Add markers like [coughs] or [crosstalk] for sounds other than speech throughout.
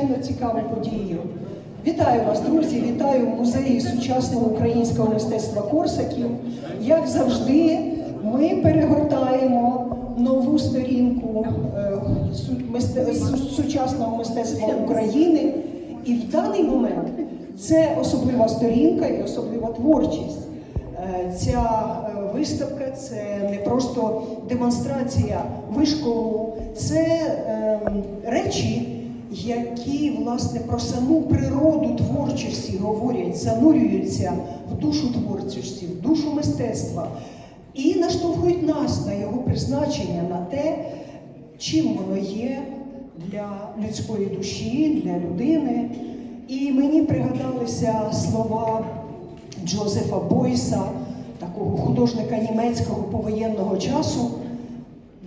надзвичайно цікаву подію. Вітаю вас, друзі! Вітаю в музеї сучасного українського мистецтва Корсаків. Як завжди, ми перегортаємо нову сторінку е, сучасного мистецтва України. І в даний момент це особлива сторінка і особлива творчість. Е, Ця е, виставка це не просто демонстрація вишколу, це ем, речі, які власне про саму природу творчості говорять, занурюються в душу творчості, в душу мистецтва і наштовхують нас на його призначення, на те, чим воно є для людської душі, для людини. І мені пригадалися слова Джозефа Бойса, такого художника німецького повоєнного часу,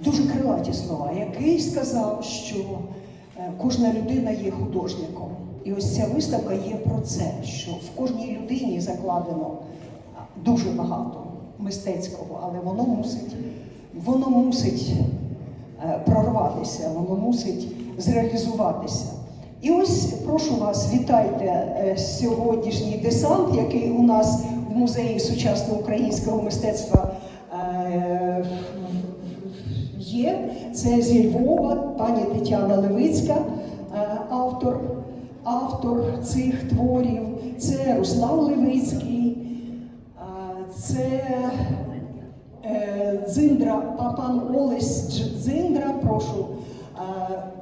дуже крилаті слова, який сказав, що кожна людина є художником. І ось ця виставка є про це, що в кожній людині закладено дуже багато мистецького, але воно мусить, воно мусить е, прорватися, воно мусить зреалізуватися. І ось прошу вас, вітайте е, сьогоднішній десант, який у нас в музеї сучасного українського мистецтва е, є. Це зі Львова, пані Тетяна Левицька, е, автор, автор цих творів. Це Руслан Левицький, е, це е, Дзиндра, пан Олесь Дзиндра, прошу.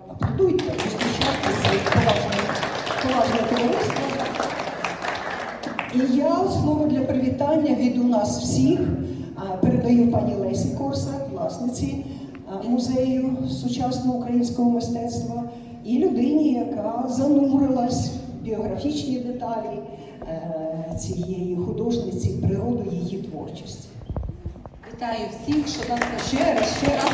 Аплодуйте, зустрічайте своє поважне, товариство. І я слово для привітання від у нас всіх передаю пані Лесі Корсак, власниці музею сучасного українського мистецтва, і людині, яка занурилась в біографічні деталі е, цієї художниці, природу її творчості. Вітаю всіх, що нас Ще раз, ще раз.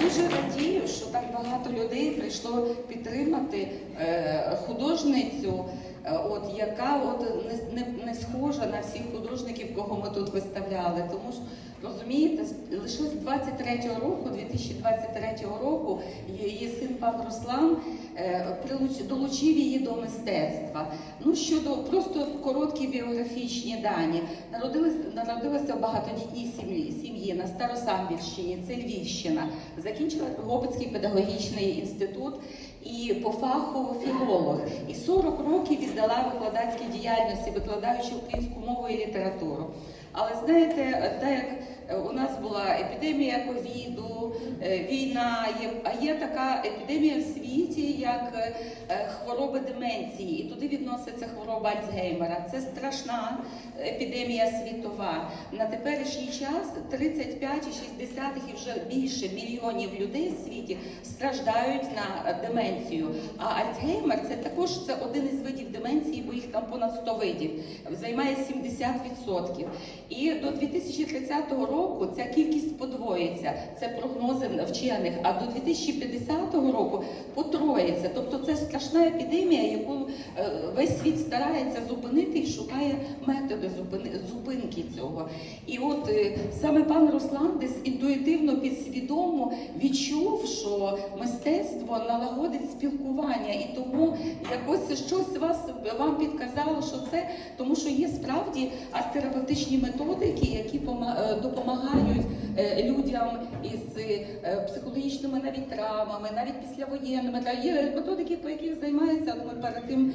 Дуже радію, що так багато людей прийшло підтримати е, художницю, е, от яка от не, не, не схожа на всіх художників, кого ми тут виставляли. Тому що розумієте, лише з 23-го року, 2023 року, її син пан Руслан е, долучив її до мистецтва. Ну щодо просто короткі біографічні дані. Народилась, народилася в багатодітній сім'ї, сім'ї на Старосамбірщині, це Львівщина. Закінчила Дрогобицький педагогічний інститут і по фаху філолог. І 40 років віддала викладацькій діяльності, викладаючи українську мову і літературу. Але знаєте, так як е, у нас була епідемія ковіду, е, війна, а є така епідемія в світі, як е, хвороби деменції, і туди відноситься хвороба Альцгеймера. Це страшна епідемія світова. На теперішній час 35,6 і вже більше мільйонів людей в світі страждають на деменцію. А Альцгеймер це також це один із видів деменції, там понад 100 видів, займає 70%. І до 2030 року ця кількість подвоїться. Це прогнози вчених. А до 2050 року потроїться. Тобто це страшна епідемія, яку е, весь світ старається зупинити і шукає методи зупинки цього. І от е, саме пан Руслан десь інтуїтивно підсвідомо відчув, що мистецтво налагодить спілкування, і тому якось щось вас вам підказало, що це тому, що є справді арт-терапевтичні методики, які е, допомагають е, людям із е, психологічними навіть травмами, навіть післявоєнними. Є методики, по яких займається. От Ми перед тим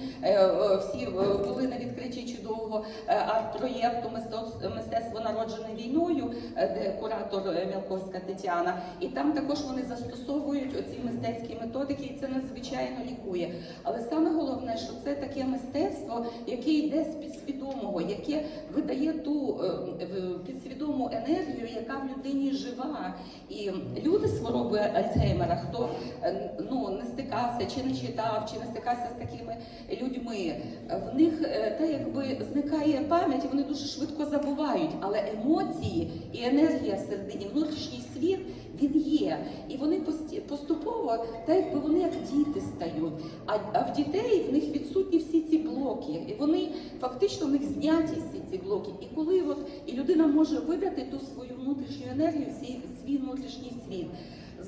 всі були на відкритті чудового арт-проєкту «Мистецтво- народжене війною, де куратор Мілковська Тетяна. І там також вони застосовують оці мистецькі методики, і це надзвичайно лікує. Але саме головне, що це таке мистецтво, яке йде з підсвідомого, яке видає ту е, підсвідому енергію, яка в людині жива. І люди з хворобою Альцгеймера, хто е, ну не стикався чи не читав, чи не стикався з такими людьми, в них е, те, якби зникає пам'ять, вони дуже швидко забувають. Але емоції і енергія всередині, внутрішній світ він є. І вони поступово, так якби вони як діти стають. А, а в дітей в них відсутні всі ці блоки. І вони фактично в них зняті всі ці блоки. І коли от і людина може видати ту свою внутрішню енергію, свій внутрішній світ.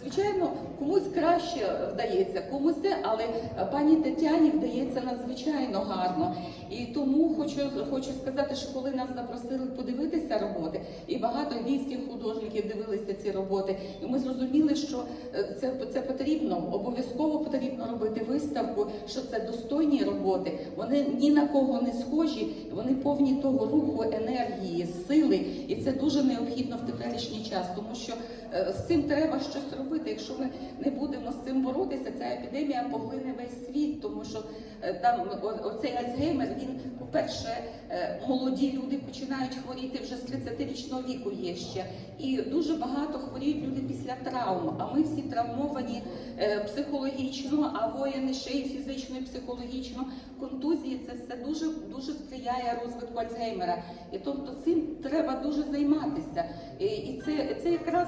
Звичайно, комусь краще вдається, комусь це, але пані Тетяні вдається надзвичайно гарно. І тому хочу, хочу сказати, що коли нас запросили подивитися роботи, і багато львівських художників дивилися ці роботи, і ми зрозуміли, що е, це, це потрібно, обов'язково потрібно робити виставку, що це достойні роботи. Вони ні на кого не схожі, вони повні того руху, енергії, сили, і це дуже необхідно в теперішній час, тому що е, з цим треба щось робити. Якщо ми не будемо з цим боротися, ця епідемія поглине весь світ, тому що е, там оцей Альцгеймер, він, по-перше, е, молоді люди починають хворіти вже з 30-річного віку є ще. І дуже багато хворіють люди після травм. А ми всі травмовані е, психологічно, а воїни ще й фізично, і психологічно. Контузії це все дуже дуже сприяє розвитку Альцгеймера. І тобто цим треба дуже займатися. І, це, це якраз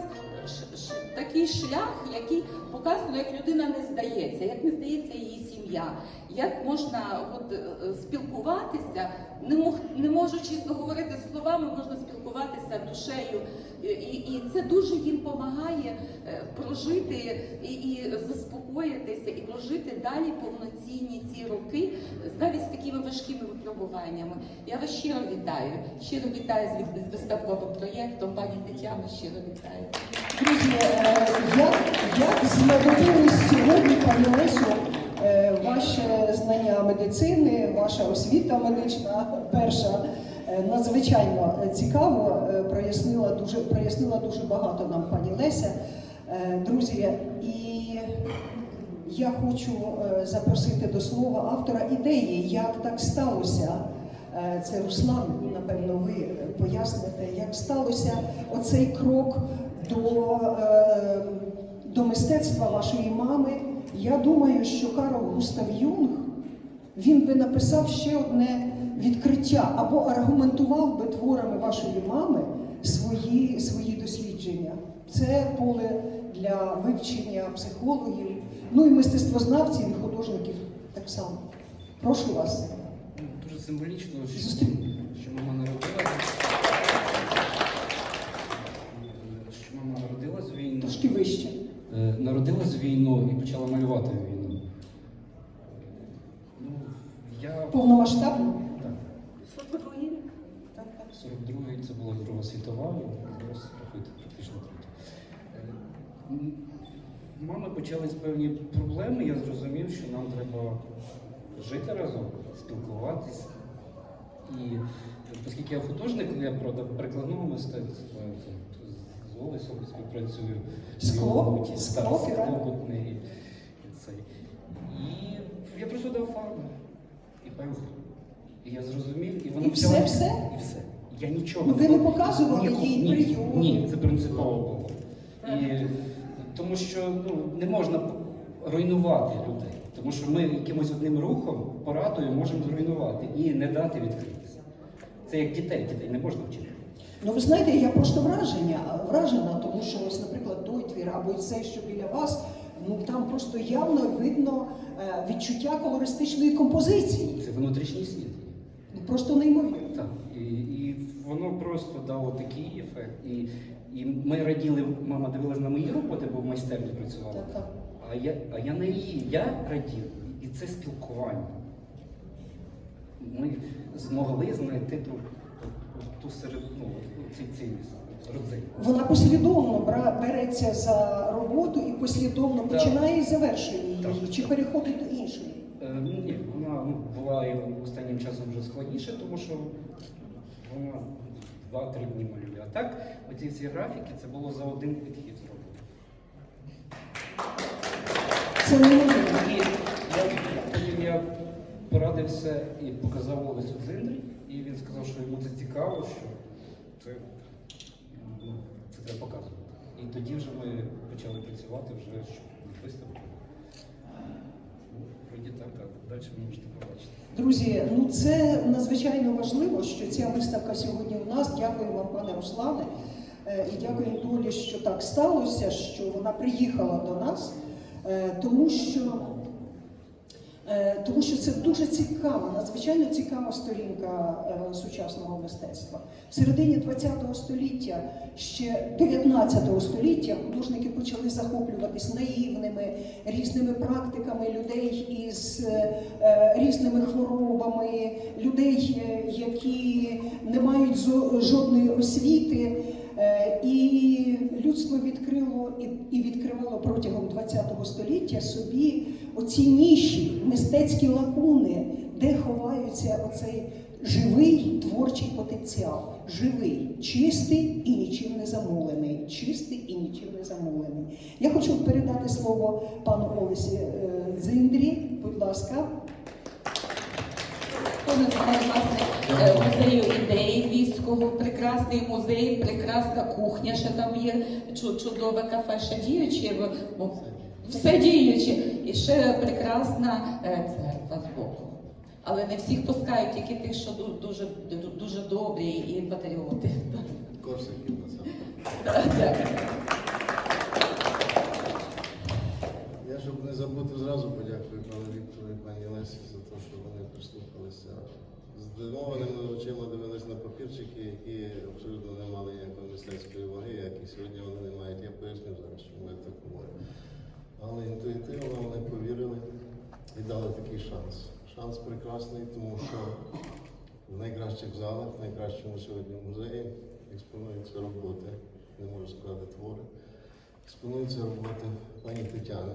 такий шлях, який показує, як людина не здається, як не здається її сім'я, як можна от, е, е, спілкуватися, не, не можучи говорити словами, можна спілкуватися душею. І, і, це дуже їм допомагає прожити і, і заспокоїтися, і прожити далі повноцінні ці роки навіть з такими важкими випробуваннями. Я вас щиро вітаю. Щиро вітаю з виставковим проєктом. Пані Тетяно, щиро вітаю. Друзі, е, як, як знадобились сьогодні, пані Лесю, е, ваше знання медицини, ваша освіта медична перша е, надзвичайно цікаво прояснила дуже, прояснила дуже багато нам пані Леся. Друзі, і я хочу е, запросити до слова автора ідеї, як так сталося. Е, Це Руслан, напевно, ви поясните, як сталося оцей крок до, е, до мистецтва вашої мами. Я думаю, що Карл Густав Юнг він би написав ще одне відкриття або аргументував би творами вашої мами свої, свої дослідження. Це поле для вивчення психологів, ну і мистецтвознавців і художників так само. Прошу вас. Ну, Дуже символічно, що, що мама народилася. Що мама народилась в війну. Трошки вище. Е, Народилась в війну і почала малювати війну. Ну, я Повномасштабно. так, 42 рік. Так, так. 42-й це була Друга світова, і зараз рахуйте практично третя. М, Мами почались певні проблеми, я зрозумів, що нам треба жити разом, спілкуватись. І оскільки я художник, я правда прикладного мистецтва, то з Олесом співпрацюю. Скло? роботі. Скло, Так, піра? і, і цей. І я просто дав фарбу і пензлик. І я зрозумів, і воно І все, взяло- все? І все. Я нічого. Ну, ви не показували Ні, їй ні, прийоми? Ні, це принципово було. І, тому що ну, не можна руйнувати людей. Тому що ми якимось одним рухом, порадою можемо зруйнувати і не дати відкритися. Це як дітей, дітей не можна вчити. Ну ви знаєте, я просто враження, вражена, тому що ось, наприклад, той твір або цей, що біля вас, ну там просто явно видно е, відчуття колористичної композиції. Це внутрішній світ. Ну, Просто неймовірно. Так. І, і воно просто дало такий ефект. І, і ми раділи, мама дивилась на мої роботи, бо в майстерні працювала. Так, так. А я, а я на її, я радів, і це спілкування. Ми змогли знайти ту, ту, серед, ну, ці, ці родзинки. Вона послідовно береться за роботу і послідовно Так. починає і завершує її, Так. чи переходить до іншої. Е, ну, ні, вона була останнім часом вже складніше, тому що вона два-три дні малює. А так, оці всі графіки це було за один підхід зроблено. Це. І я, потім я порадився і показав Олесю Дзиндрі, і він сказав, що йому це цікаво, що це, ну, це треба показувати. І тоді вже ми почали працювати вже щоб виставку. Ну, так, а далі ви можете побачити. Друзі, ну це надзвичайно важливо, що ця виставка сьогодні у нас. Дякую вам, пане Руслане, Е, і дякую долі, що так сталося, що вона приїхала до нас, Е, тому що Тому що це дуже цікава, надзвичайно цікава сторінка е, сучасного мистецтва. В середині ХХ століття, ще 19 століття, художники почали захоплюватись наївними різними практиками людей із е, е, різними хворобами, людей, е, які не мають жодної освіти. Е, І людство відкрило і, відкривало протягом ХХ століття собі оці ніші, мистецькі лакуни, де ховаються оцей живий творчий потенціал. Живий, чистий і нічим не замулений. Чистий і нічим не замулений. Я хочу передати слово пану Олесі е, Дзиндрі. Будь ласка. Власне е, музею ідеї Львівського, прекрасний музей, прекрасна кухня, ще там є чу- чудове кафе, ще діюче, все діюче. І ще прекрасна е, церква збоку. Але не всіх пускають, тільки тих, що дуже, дуже добрі і патріоти. Дякую. [laughs] Я, щоб забути, зразу подякую пану Віктору і пані Лесі за те, що вони прислухалися. Здивованими очима дивились на папірчики, які абсолютно не мали ніякої мистецької ваги, як і сьогодні вони не мають. Я поясню зараз, чому я так говорю. Але інтуїтивно вони повірили і дали такий шанс. Шанс прекрасний, тому що в найкращих залах, в найкращому сьогодні музеї експонуються роботи, не можу сказати твори. Експонуються роботи пані Тетяни.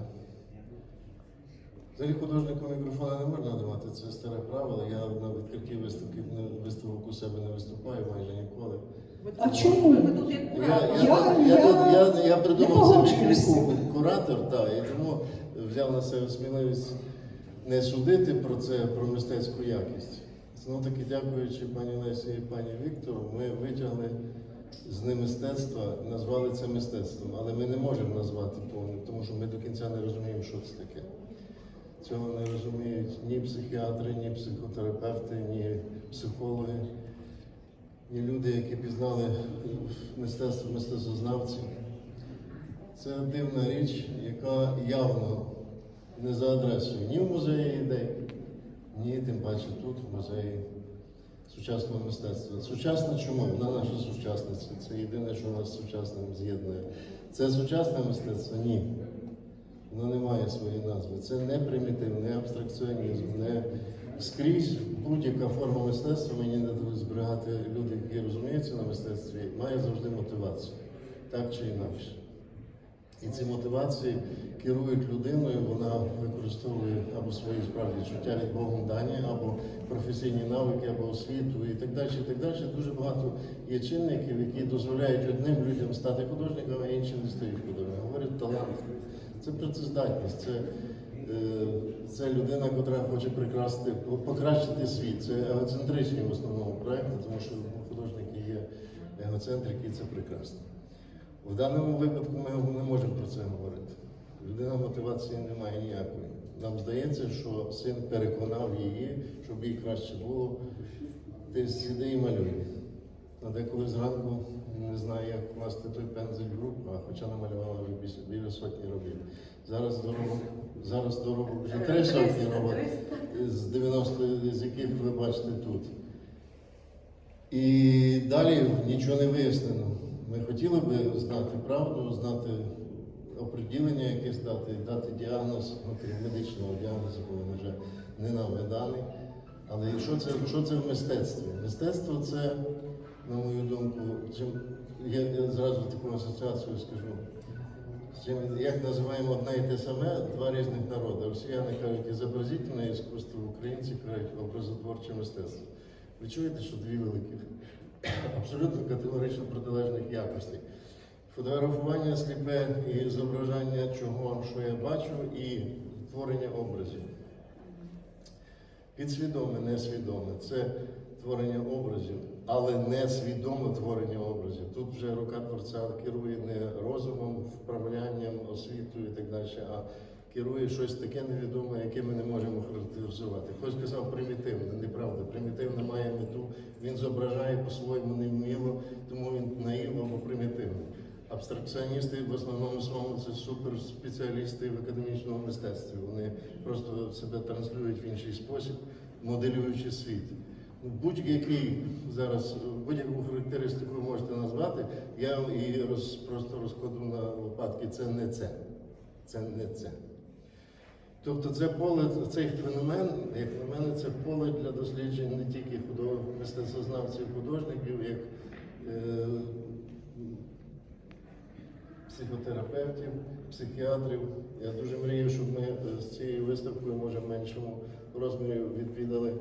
Взагалі художнику мікрофона не можна давати, це старе правило. Я на відкритті виставки не- виставок у себе не виступаю майже ніколи. А чому? Я, я, я, я, Я- я, я придумав собі куратор, так, і тому взяв на себе сміливість не судити про це, про мистецьку якість. Знову таки, дякуючи пані Лесі і пані Віктору, ми витягли з немистецтва, назвали це мистецтвом, але ми не можемо назвати повним, тому що ми до кінця не розуміємо, що це таке. Цього не розуміють ні психіатри, ні психотерапевти, ні психологи, ні люди, які пізнали мистецтво мистецтвознавці. Це дивна річ, яка явно не за адресою ні в музеї ідей, ні тим паче тут, в музеї сучасного мистецтва. Сучасна чому? Вона наша сучасниця. Це єдине, що нас сучасним з'єднує. Це сучасне мистецтво? Ні. Воно не має своєї назви. Це не примітив, не абстракціонізм, не скрізь будь-яка форма мистецтва, мені не дадуть зберігати люди, які розуміються на мистецтві, має завжди мотивацію, так чи інакше. І ці мотивації керують людиною, вона використовує або свої справді чуття від Богом дані, або професійні навики, або освіту і так далі. І так далі. Дуже багато є чинників, які дозволяють одним людям стати художниками, а іншим не стають художниками. Говорять талант. Це працездатність, це, е, це людина, яка хоче прикрасти, покращити світ. Це егоцентричні в основному проекти, тому що художники є егоцентрики, і це прекрасно. В даному випадку ми не можемо про це говорити. Людина мотивації не має ніякої. Нам здається, що син переконав її, щоб їй краще було. Ти сиди і малюй. А деколи зранку не знає, як класти той пензель в руку, а хоча намалювала вже біля сотні робіт. Зараз дорого, зараз дорого вже три сотні робот, з 90, з яких ви бачите тут. І далі нічого не вияснено. Ми хотіли би знати правду, знати оприділення якесь дати, дати діагноз, ну, крім медичного діагнозу, бо він вже не нами даний. Але що це, що це в мистецтві? Мистецтво це, на мою думку, чим я, я зразу таку асоціацію скажу. Чим, як називаємо одне і те саме, два різних народи. Росіяни кажуть ізобразительне іскусство, українці кажуть образотворче мистецтво. Ви чуєте, що дві великих, абсолютно категорично протилежних якостей. Фотографування сліпе і зображання чого, що я бачу, і творення образів. Підсвідоме, несвідоме це творення образів, але не свідоме творення образів. Тут вже рука творця керує не розумом, вправлянням, освітою і так далі, а керує щось таке невідоме, яке ми не можемо характеризувати. Хтось казав примітивне, неправда. Примітивне має мету, він зображає по-своєму невміло, тому він наївно або примітивний. Абстракціоністи в основному своєму це суперспеціалісти в академічному мистецтві. Вони просто себе транслюють в інший спосіб, моделюючи світ. Будь-який зараз будь-яку характеристику ви можете назвати, я її роз, просто розкладу на лопатки. Це не це. Це не це. Тобто це поле, цей феномен, як на мене, це поле для досліджень не тільки художників, мистецтвознавців, художників, як е, психотерапевтів, психіатрів. Я дуже мрію, щоб ми е, з цією виставкою, може, в меншому розмірі відвідали, е,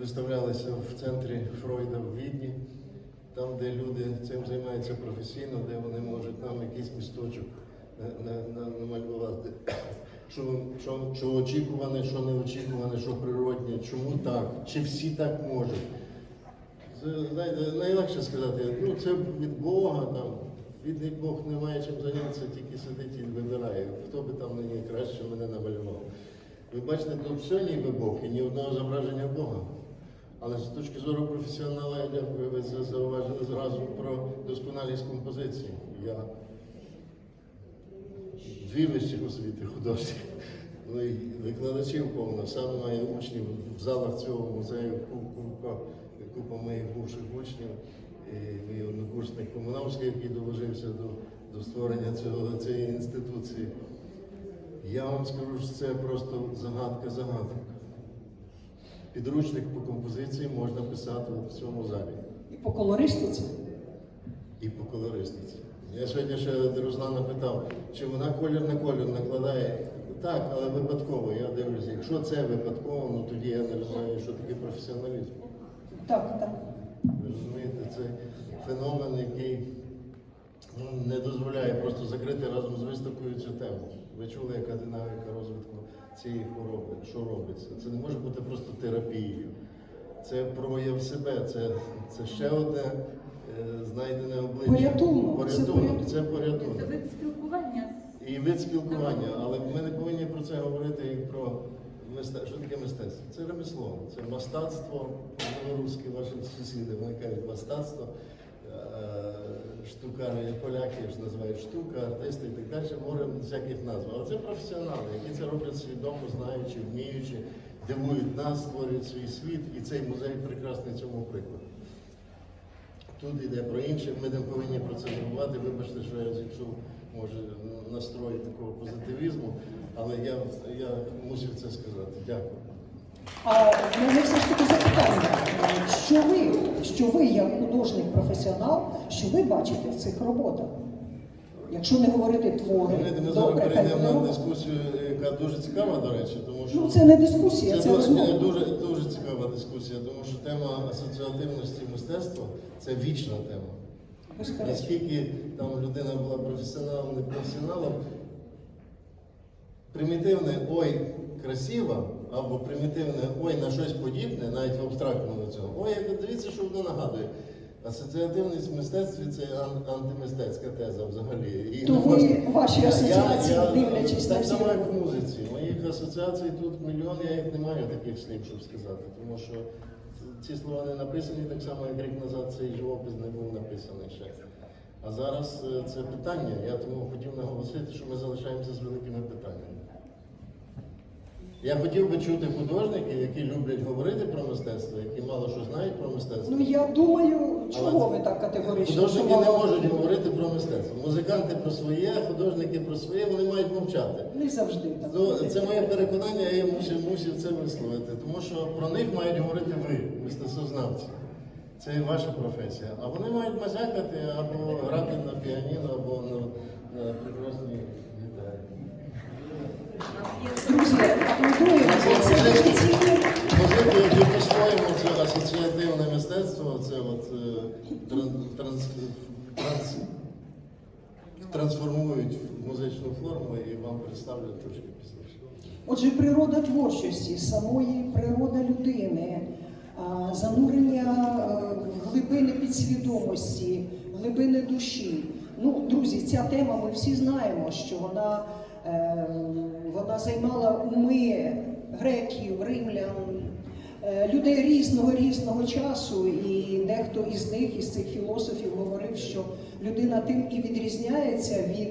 виставлялися в центрі Фройда в Відні, там, де люди цим займаються професійно, де вони можуть нам якийсь місточок на- на- на- намалювати. Що, що, що очікуване, що не очікуване, що природне, чому так, чи всі так можуть. Це, знаєте, найлегше сказати, ну це від Бога там. Бідний Бог не має чим зайнятися, тільки сидить і вибирає. Хто би там мені краще мене намалював. Ви бачите, тут все ніби Бог і ні одного зображення Бога. Але з точки зору професіонала, я дякую, ви зауважили зразу про досконалість композиції. Я дві вищих освіти художні. Ну і викладачів повно. Сам маю учнів в залах цього музею купа, купа моїх бувших учнів. І мій однокурсник Комуновський, який доложився до, до створення цього, цієї інституції. Я вам скажу, що це просто загадка загадок. Підручник по композиції можна писати в цьому залі І по колористиці. і по колористиці. Я сьогодні ще Руслана питав, чи вона колір на колір накладає. Так, але випадково. Я дивлюся, якщо це випадково, ну тоді я не розумію, що таке професіоналізм. Так, так. Ви розумієте, це феномен, який ну, не дозволяє просто закрити разом з виставкою цю тему. Ви чули, яка динаміка розвитку цієї хвороби, що робиться. Це не може бути просто терапією. Це прояв себе, це, це ще одне е, знайдене обличчя. Порятунок, це Порятунок, це порятунок. Це вид спілкування І вид спілкування, але ми не повинні про це говорити як про мистецтво. Що таке мистецтво? Це ремесло, це мастацтво, білоруські ваші сусіди, вони кажуть мастацтво, е, штукари, поляки ж називають штука, артисти і так далі, море всяких назв. Але це професіонали, які це роблять свідомо, знаючи, вміючи, дивують нас, створюють свій світ, і цей музей прекрасний цьому приклад. Тут йде про інше, ми не повинні про це забувати. Вибачте, що я зіпсув може настрої такого позитивізму, але я, я мусив це сказати. Дякую. А мене все ж таки запитання. Що ви, що ви як художник-професіонал, що ви бачите в цих роботах? Якщо не говорити твори, Ми зараз добре, хай перейдемо на дискусію, яка дуже цікава, до речі, тому що Ну це не дискусія, це дуже, дуже, дуже цікава дискусія, тому що тема асоціативності мистецтва це вічна тема. Безперечно. Наскільки там людина була професіоналом, не професіоналом, примітивне ой красиво, або примітивне ой на щось подібне, навіть в абстрактному цьому. Ой, як дивіться, що воно нагадує. Асоціативність в мистецтві це ан- антимистецька теза взагалі. І То ви можна- ваші асоціації, я- дивлячись на Так само, як в музиці. Моїх асоціацій тут мільйон, я їх не маю таких слів, щоб сказати. Тому що ці слова не написані так само, як рік назад цей живопис не був написаний ще. А зараз е, це питання. Я тому хотів наголосити, що ми залишаємося з великими питаннями. Я хотів би чути художників, які люблять говорити про мистецтво, які мало що знають про мистецтво. Ну я думаю, чого Але ви так категорично? Художники не можуть говорити про мистецтво. Музиканти про своє, художники про своє, вони мають мовчати. Не завжди так. Ну, це моє переконання, я мусив, мусив це висловити, тому що про них мають говорити ви, мистецтвознавці. Це ваша професія. А вони мають мазякати або грати на піаніно, або на, на прекрасній гітарі. Музики, які це асоціативне мистецтво, це от транс, транс, трансформують в музичну форму і вам представлю трошки пізніше. Отже, природа творчості, самої природа людини, занурення глибини підсвідомості, глибини душі. Ну, друзі, ця тема ми всі знаємо, що вона, е, вона займала уми греків, римлян, е, людей різного різного часу, і дехто із них, із цих філософів, говорив, що людина тим і відрізняється від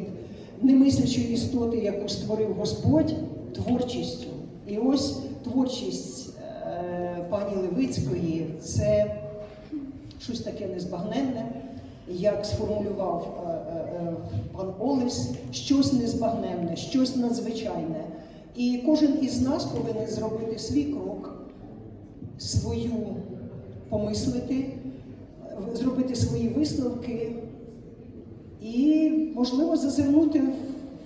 немислячої істоти, яку створив Господь, творчістю. І ось творчість е, пані Левицької це щось таке незбагненне, як сформулював е, пан Олесь, щось незбагненне, щось надзвичайне. І кожен із нас повинен зробити свій крок, свою помислити, зробити свої висновки і, можливо, зазирнути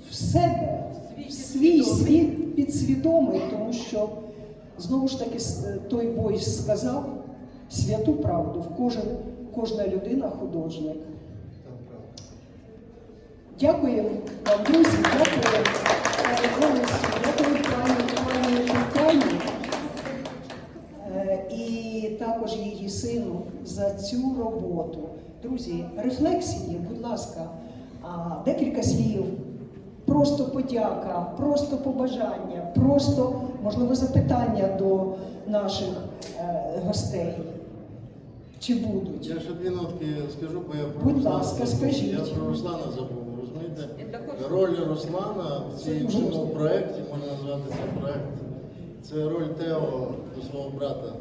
в себе, в свій світ підсвідомий, тому що знову ж таки той бой сказав святу правду. В кожен, кожна людина художник. Дякую вам, друзі, дякую також її сину за цю роботу. Друзі, рефлексії, будь ласка, декілька слів. Просто подяка, просто побажання, просто можливо запитання до наших е, гостей. Чи будуть? Я ще дві нотки скажу, бо я про Будь Руслана ласка, забув. скажіть. Я про Руслана забув, розумієте? Роль Руслана в цій- в цьому проєкті, можна назвати це проєкт, це роль Тео до свого брата.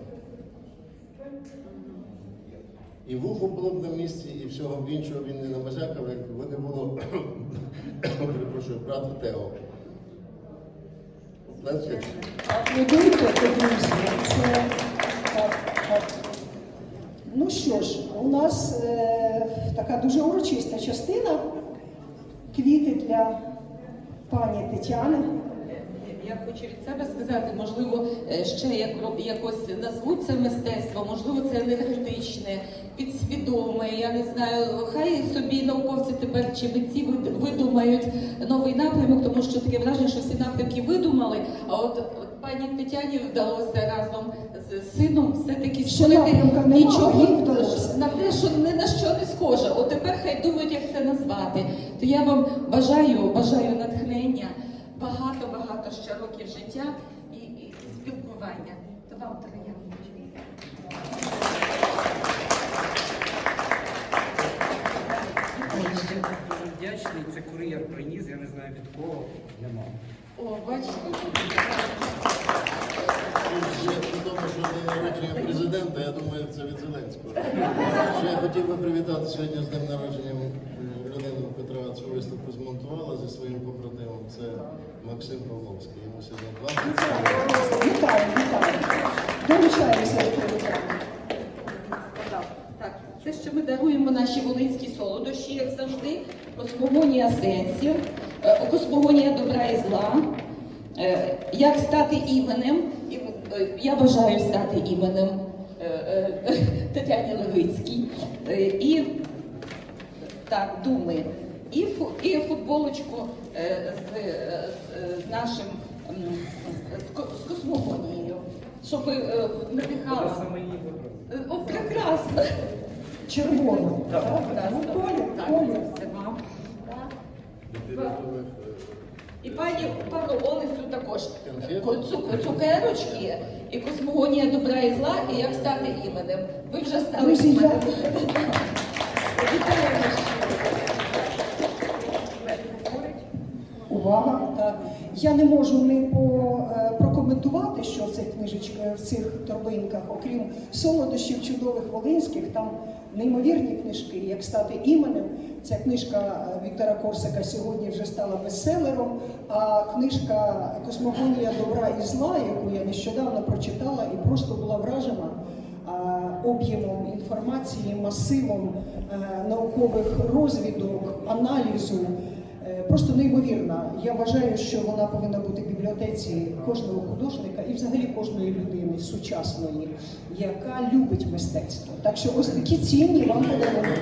І вухо було б на місці, і всього б іншого він не намазякав, якби не було, [coughs] перепрошую, брата Тео. Ну що ж, у нас е, така дуже урочиста частина. Квіти для пані Тетяни. Я хочу від себе сказати, можливо, е, ще як, якось назвуть це мистецтво, можливо, це енергетичне, підсвідоме. Я не знаю, хай собі науковці тепер чи митці видумають новий напрямок, тому що таке враження, що всі напрямки видумали. А от, пані Тетяні вдалося разом з сином все-таки створити нічого на те, що ні на що не схоже. От тепер хай думають, як це назвати. То я вам бажаю, бажаю натхнення, багато-багато ще років життя і, і спілкування. То вам троянди. Дуже вдячний, це кур'єр приніс, я не знаю від кого, нема. О, бачите. Ще відомо, що день народження президента, я думаю, це від Зеленського. Ще я хотів би привітати сьогодні з днем народження котра цю виставку змонтувала зі своїм побратимом. Це Максим Павловський. Йому сьогодні 20. Вітаю, вітаю. Долучаємося до. Так, це що ми даруємо наші волинські солодощі, як завжди. Космогонія сенсів, е, космогонія добра і зла. Е, Як стати іменем? Е, Я бажаю стати іменем е, е, Тетяні Левицькій. Е, І так, думи. І, фу- і футболочку е, з, е, з, з нашим з, з космогонією, щоб е, надихала. Е, О, прекрасно. Червоно. Так, ну. І пані Павло Олесю також цукерочки, і космогонія добра і зла, і як стати іменем. Ви вже стали іменем. [laughs] Вітаємо Увага! Так. Я не можу не по, е, прокоментувати, що в цих книжечках, в цих торбинках, окрім солодощів чудових волинських, там неймовірні книжки, як стати іменем. Ця книжка е, Віктора Корсака сьогодні вже стала бестселером. А книжка Космогонія добра і зла, яку я нещодавно прочитала і просто була вражена об'ємом інформації, масивом е, наукових розвідок, аналізу. Просто неймовірна. Я вважаю, що вона повинна бути в бібліотеці кожного художника і взагалі кожної людини сучасної, яка любить мистецтво. Так що ось такі цінні вам подарунки.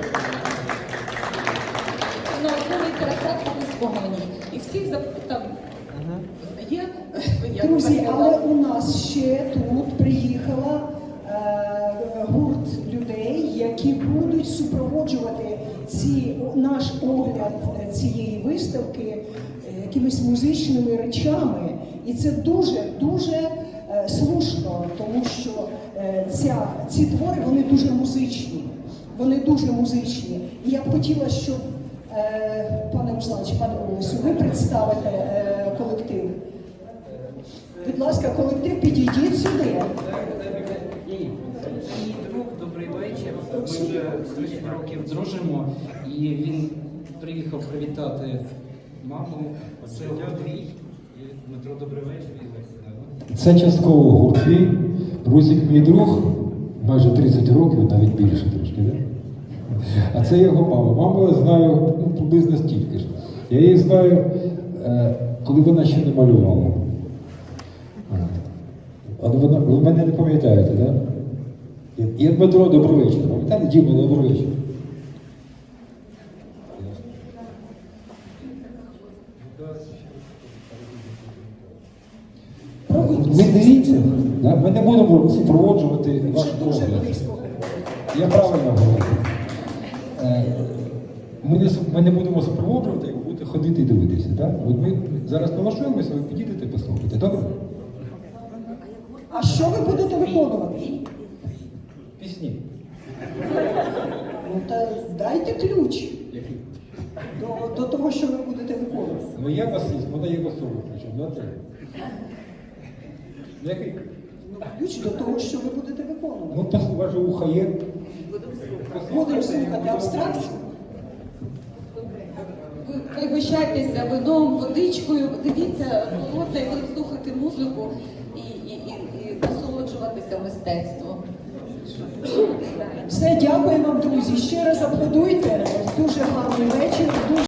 науковий трактат по космогонії. І всіх зап- там є. Друзі, але у нас ще тут приїхала е, гурт людей, які будуть супроводжувати ці, наш огляд цієї виставки е, якимись музичними речами. І це дуже дуже е, слушно, тому що е, ця, ці твори вони дуже музичні. Вони дуже музичні. І я б хотіла, щоб пане Русланович, пане Олесю, ви представите колектив. Будь ласка, колектив, підійдіть сюди. Мій друг, добрий вечір. Ми вже 30 років дружимо, і він приїхав привітати маму. Це Андрій. І Дмитро, добрий вечір. І Це частково гурт твій. Мій друг, майже 30 років, навіть більше трошки, да? А це його мама. Маму я знаю ну, приблизно стільки ж. Я її знаю, е, коли вона ще не малювала. Але вона, ви мене не пам'ятаєте, так? Да? І- Дмитро, добрий. Пам'ятаєте, Діма, добрий вечір. Ви дивіться, да? ми не будемо супроводжувати ваш Вже погляд. Я правильно говорю. Е, Ми не, ми не будемо супроводжувати, як будете ходити і дивитися. Да? От ми зараз налаштуємося, ви підійдете послухайте. Добре? А що ви будете виконувати? Пісні. Ну та дайте ключ до, до того, що ви будете виконувати. Ну я басист, вона є басовий, причому, да? Який? Ну, ключ до того, що ви будете виконувати. Ну, у вас ухо є. Будемо слухати абстракцію. Ви пригощайтеся вином, водичкою, дивіться, і будете слухати музику і, і, і, і насолоджуватися мистецтвом. Все, дякую вам, друзі. Ще раз аплодуйте. Дуже гарний вечір. Дуже